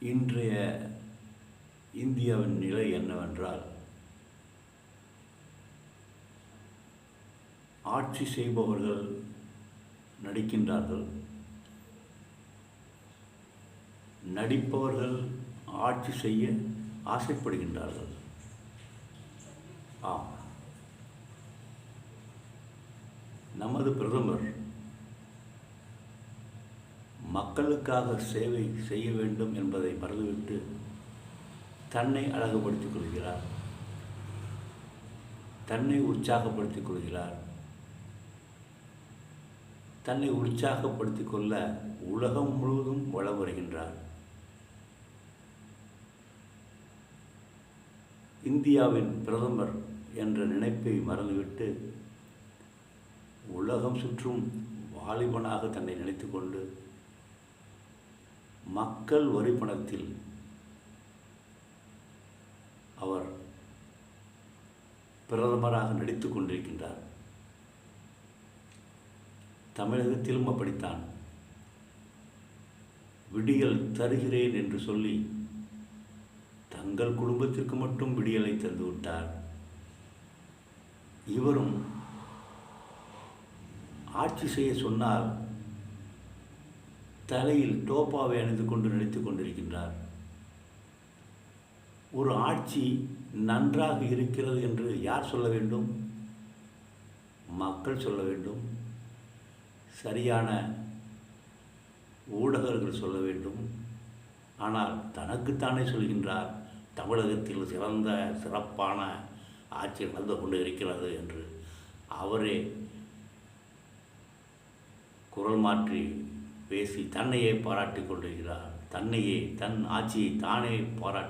இன்றைய இந்தியாவின் நிலை என்னவென்றால் ஆட்சி செய்பவர்கள் நடிக்கின்றார்கள். நடிப்பவர்கள் ஆட்சி செய்ய ஆசைப்படுகின்றார்கள். ஆம். நமது பிரதமர் மக்களுக்காக சேவை செய்ய வேண்டும் என்பதை மறந்துவிட்டு தன்னை அழகுபடுத்திக் கொள்கிறார். தன்னை உற்சாகப்படுத்திக் கொள்கிறார். தன்னை உற்சாகப்படுத்திக் கொள்ள உலகம் முழுவதும் வளம் வருகின்றார். இந்தியாவின் பிரதமர் என்ற நினைப்பை மறந்துவிட்டு உலகம் சுற்றும் வாலிபனாக தன்னை நினைத்து கொண்டு மக்கள் வரி பணத்தில் அவர் பிரதமராக நடித்து கொண்டிருக்கின்றார். தமிழகத்திலும் அப்படித்தான் விடியல் தருகிறேன் என்று சொல்லி தங்கள் குடும்பத்திற்கு மட்டும் விடியலை தந்து விட்டார். இவரும் ஆட்சி செய்ய சொன்னால் தலையில் டோப்பாவை அணிந்து கொண்டு நடித்து கொண்டிருக்கின்றார். ஒரு ஆட்சி நன்றாக இருக்கிறது என்று யார் சொல்ல வேண்டும்? மக்கள் சொல்ல வேண்டும். சரியான ஊடகர்கள் சொல்ல வேண்டும். ஆனால் தனக்குத்தானே சொல்கின்றார் தமிழகத்தில் சிறந்த சிறப்பான ஆட்சி நடந்து கொண்டு இருக்கிறது என்று. அவரே குரல் மாற்றி பேசி தன்னையே பாராட்டிக் கொண்டிருக்கிறார் தன்னையே தன் ஆட்சியை தானே பாராட்டி